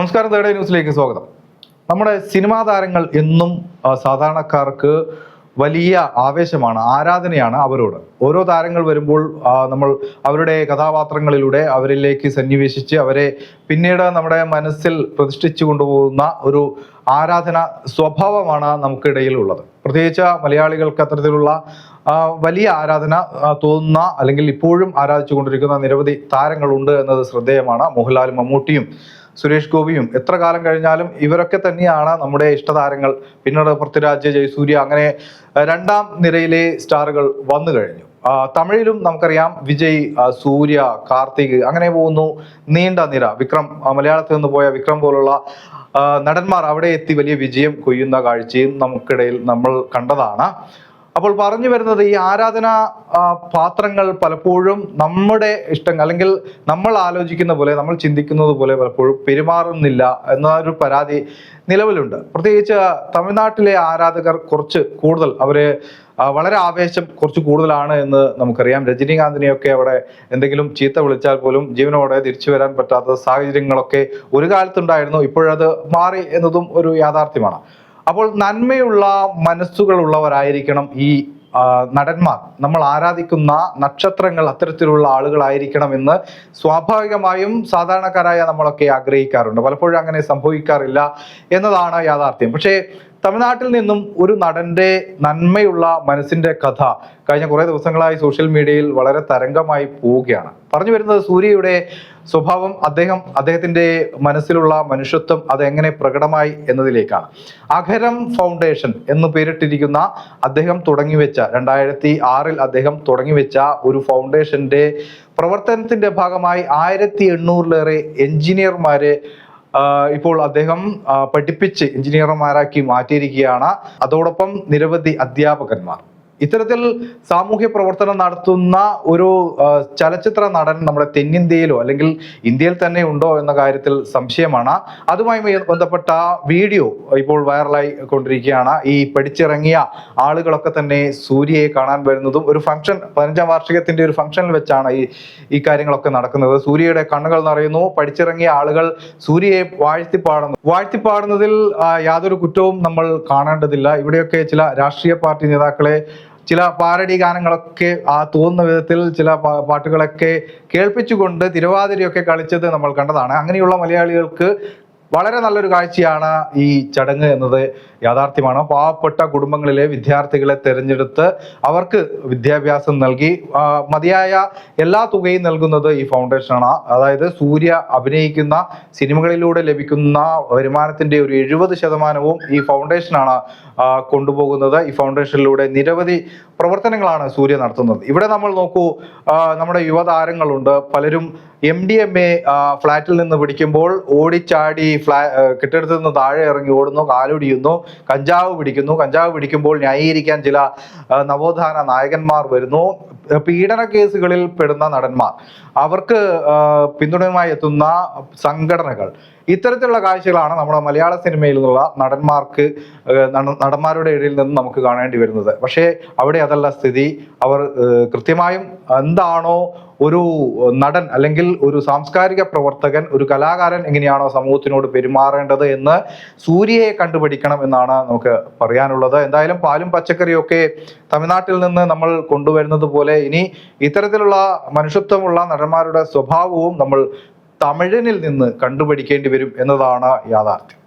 നമസ്കാരം തേർഡ് ന്യൂസിലേക്ക് സ്വാഗതം. നമ്മുടെ സിനിമാ താരങ്ങൾ എന്നും സാധാരണക്കാർക്ക് വലിയ ആവേശമാണ് ആരാധനയാണ് അവരോട്. ഓരോ താരങ്ങൾ വരുമ്പോൾ നമ്മൾ അവരുടെ കഥാപാത്രങ്ങളിലൂടെ അവരിലേക്ക് സന്നിവേശിച്ച് അവരെ പിന്നീട് നമ്മുടെ മനസ്സിൽ പ്രതിഷ്ഠിച്ചു കൊണ്ടുപോകുന്ന ഒരു ആരാധന സ്വഭാവമാണ് നമുക്കിടയിലുള്ളത്. പ്രത്യേകിച്ച് മലയാളികൾക്ക് അത്തരത്തിലുള്ള വലിയ ആരാധന തോന്നുന്ന അല്ലെങ്കിൽ ഇപ്പോഴും ആരാധിച്ചു കൊണ്ടിരിക്കുന്ന നിരവധി താരങ്ങളുണ്ട് എന്നത് ശ്രദ്ധേയമാണ്. മോഹൻലാലും മമ്മൂട്ടിയും സുരേഷ് ഗോപിയും എത്ര കാലം കഴിഞ്ഞാലും ഇവരൊക്കെ തന്നെയാണ് നമ്മുടെ ഇഷ്ടതാരങ്ങൾ. പിന്നീട് പൃഥ്വിരാജ് ജയസൂര്യ അങ്ങനെ രണ്ടാം നിരയിലെ സ്റ്റാറുകൾ വന്നു കഴിഞ്ഞു. തമിഴിലും നമുക്കറിയാം വിജയ് സൂര്യ കാർത്തിക് അങ്ങനെ പോകുന്നു. നീണ്ട നിര. വിക്രം മലയാളത്തിൽ നിന്ന് പോയ വിക്രം പോലുള്ള നടന്മാർ അവിടെ എത്തി വലിയ വിജയം കൊയ്യുന്ന കാഴ്ചയും നമുക്കിടയിൽ നമ്മൾ കണ്ടതാണ്. അപ്പോൾ പറഞ്ഞു വരുന്നത് ഈ ആരാധന പാത്രങ്ങൾ പലപ്പോഴും നമ്മുടെ ഇഷ്ടങ്ങൾ അല്ലെങ്കിൽ നമ്മൾ ആലോചിക്കുന്ന പോലെ നമ്മൾ ചിന്തിക്കുന്നത് പോലെ പലപ്പോഴും പെരുമാറുന്നില്ല എന്നൊരു പരാതി നിലവിലുണ്ട്. പ്രത്യേകിച്ച് തമിഴ്നാട്ടിലെ ആരാധകർ കുറച്ച് കൂടുതൽ അവർ വളരെ ആവേശം കുറച്ച് കൂടുതലാണ് എന്ന് നമുക്കറിയാം. രജനീകാന്തിനെയൊക്കെ അവിടെ എന്തെങ്കിലും ചീത്ത വിളിച്ചാൽ പോലും ജീവനോടെ തിരിച്ചു വരാൻ പറ്റാത്ത സാഹചര്യങ്ങളൊക്കെ ഒരു കാലത്തുണ്ടായിരുന്നു ഇപ്പോഴത് മാറി എന്നതും ഒരു യാഥാർത്ഥ്യമാണ്. അപ്പോൾ നന്മയുള്ള മനസ്സുകളുള്ളവരായിരിക്കണം ഈ നടന്മാർ. നമ്മൾ ആരാധിക്കുന്ന നക്ഷത്രങ്ങൾ അത്തരത്തിലുള്ള ആളുകളായിരിക്കണം എന്ന് സ്വാഭാവികമായും സാധാരണക്കാരായ നമ്മളൊക്കെ ആഗ്രഹിക്കാറുണ്ട്. പലപ്പോഴും അങ്ങനെ സംഭവിക്കാറില്ല എന്നതാണ് യാഥാർത്ഥ്യം. പക്ഷേ തമിഴ്നാട്ടിൽ നിന്നും ഒരു നടന്റെ നന്മയുള്ള മനസ്സിന്റെ കഥ കഴിഞ്ഞ കുറേ ദിവസങ്ങളായി സോഷ്യൽ മീഡിയയിൽ വളരെ തരംഗമായി പോവുകയാണ്. പറഞ്ഞു വരുന്നത് സൂര്യയുടെ സ്വഭാവം അദ്ദേഹം അദ്ദേഹത്തിന്റെ മനസ്സിലുള്ള മനുഷ്യത്വം അതെങ്ങനെ പ്രകടമായി എന്നതിലേക്കാണ്. അഖരം ഫൗണ്ടേഷൻ എന്ന് പേരിട്ടിരിക്കുന്ന അദ്ദേഹം തുടങ്ങിവെച്ച രണ്ടായിരത്തി ആറിൽ അദ്ദേഹം തുടങ്ങിവെച്ച ഒരു ഫൗണ്ടേഷന്റെ പ്രവർത്തനത്തിന്റെ ഭാഗമായി ആയിരത്തി എണ്ണൂറിലേറെ എഞ്ചിനീയർമാരെ ഇപ്പോൾ അദ്ദേഹം പഠിപ്പിച്ച് എഞ്ചിനീയർമാരാക്കി മാറ്റിയിരിക്കുകയാണ്. അതോടൊപ്പം നിരവധി അധ്യാപകന്മാർ. ഇത്തരത്തിൽ സാമൂഹ്യ പ്രവർത്തനം നടത്തുന്ന ഒരു ചലച്ചിത്ര നടൻ നമ്മുടെ തെന്നിന്ത്യയിലോ അല്ലെങ്കിൽ ഇന്ത്യയിൽ തന്നെ ഉണ്ടോ എന്ന കാര്യത്തിൽ സംശയമാണ്. അതുമായി ബന്ധപ്പെട്ട വീഡിയോ ഇപ്പോൾ വൈറലായി കൊണ്ടിരിക്കുകയാണ്. ഈ പഠിച്ചിറങ്ങിയ ആളുകളൊക്കെ തന്നെ സൂര്യയെ കാണാൻ വരുന്നതും ഒരു ഫംഗ്ഷൻ പതിനഞ്ചാം വാർഷികത്തിന്റെ ഒരു ഫംഗ്ഷനിൽ വെച്ചാണ് ഈ ഈ കാര്യങ്ങളൊക്കെ നടക്കുന്നത്. സൂര്യയുടെ കണ്ണുകൾ നിറയുന്നു. പഠിച്ചിറങ്ങിയ ആളുകൾ സൂര്യയെ വാഴ്ത്തിപ്പാടുന്നു. വാഴ്ത്തിപ്പാടുന്നതിൽ യാതൊരു കുറ്റവും നമ്മൾ കാണേണ്ടതില്ല. ഇവിടെയൊക്കെ ചില രാഷ്ട്രീയ പാർട്ടി നേതാക്കളെ ചില പാരഡി ഗാനങ്ങളൊക്കെ ആ തോന്നുന്ന വിധത്തിൽ ചില പാട്ടുകളൊക്കെ കേൾപ്പിച്ചുകൊണ്ട് തിരുവാതിരയൊക്കെ കളിച്ചത് നമ്മൾ കണ്ടതാണ്. അങ്ങനെയുള്ള മലയാളികൾക്ക് വളരെ നല്ലൊരു കാഴ്ചയാണ് ഈ ചടങ്ങ് എന്നത് യാഥാർത്ഥ്യമാണ്. പാവപ്പെട്ട കുടുംബങ്ങളിലെ വിദ്യാർത്ഥികളെ തിരഞ്ഞെടുത്ത് അവർക്ക് വിദ്യാഭ്യാസം നൽകി മതിയായ എല്ലാ തുകയും നൽകുന്നത് ഈ ഫൗണ്ടേഷനാണ്. അതായത് സൂര്യ അഭിനയിക്കുന്ന സിനിമകളിലൂടെ ലഭിക്കുന്ന വരുമാനത്തിന്റെ ഒരു എഴുപത് ശതമാനവും ഈ ഫൗണ്ടേഷനാണ് കൊണ്ടുപോകുന്നത്. ഈ ഫൗണ്ടേഷനിലൂടെ നിരവധി പ്രവർത്തനങ്ങളാണ് സൂര്യ നടത്തുന്നത്. ഇവിടെ നമ്മൾ നോക്കൂ നമ്മുടെ യുവതാരങ്ങളുണ്ട്. പലരും എം ഡി എം എ ഫ്ളാറ്റിൽ നിന്ന് പിടിക്കുമ്പോൾ ഓടിച്ചാടി ഫ്ലാ കെട്ടിടത്തിൽ നിന്ന് താഴെ ഇറങ്ങി ഓടുന്നു കാലൊടിയുന്നു കഞ്ചാവ് പിടിക്കുന്നു. കഞ്ചാവ് പിടിക്കുമ്പോൾ ന്യായീകരിക്കാൻ ചില നവോത്ഥാന നായകന്മാർ വരുന്നു. പീഡന കേസുകളിൽ പെടുന്ന നടന്മാർ. അവർക്ക് പിന്തുണയുമായി എത്തുന്ന സംഘടനകൾ. ഇത്തരത്തിലുള്ള കാഴ്ചകളാണ് നമ്മുടെ മലയാള സിനിമയിൽ നിന്നുള്ള നടന്മാർക്ക് നടന്മാരുടെ ഇടയിൽ നിന്ന് നമുക്ക് കാണേണ്ടി വരുന്നത്. പക്ഷേ അവിടെ അതല്ല സ്ഥിതി. അവർ കൃത്യമായും എന്താണോ ഒരു നടൻ അല്ലെങ്കിൽ ഒരു സാംസ്കാരിക പ്രവർത്തകൻ ഒരു കലാകാരൻ എങ്ങനെയാണോ സമൂഹത്തിനോട് പെരുമാറേണ്ടത് എന്ന് സൂര്യയെ കണ്ടുപിടിക്കണം എന്നാണ് നമുക്ക് പറയാനുള്ളത്. എന്തായാലും പാലും പച്ചക്കറിയും ഒക്കെ തമിഴ്നാട്ടിൽ നിന്ന് നമ്മൾ കൊണ്ടുവരുന്നത് പോലെ ഇനി ഇത്തരത്തിലുള്ള മനുഷ്യത്വമുള്ള നടന്മാരുടെ സ്വഭാവവും നമ്മൾ തമിഴനിൽ നിന്ന് കണ്ടുപിടിക്കേണ്ടി വരും എന്നതാണ് യാഥാർത്ഥ്യം.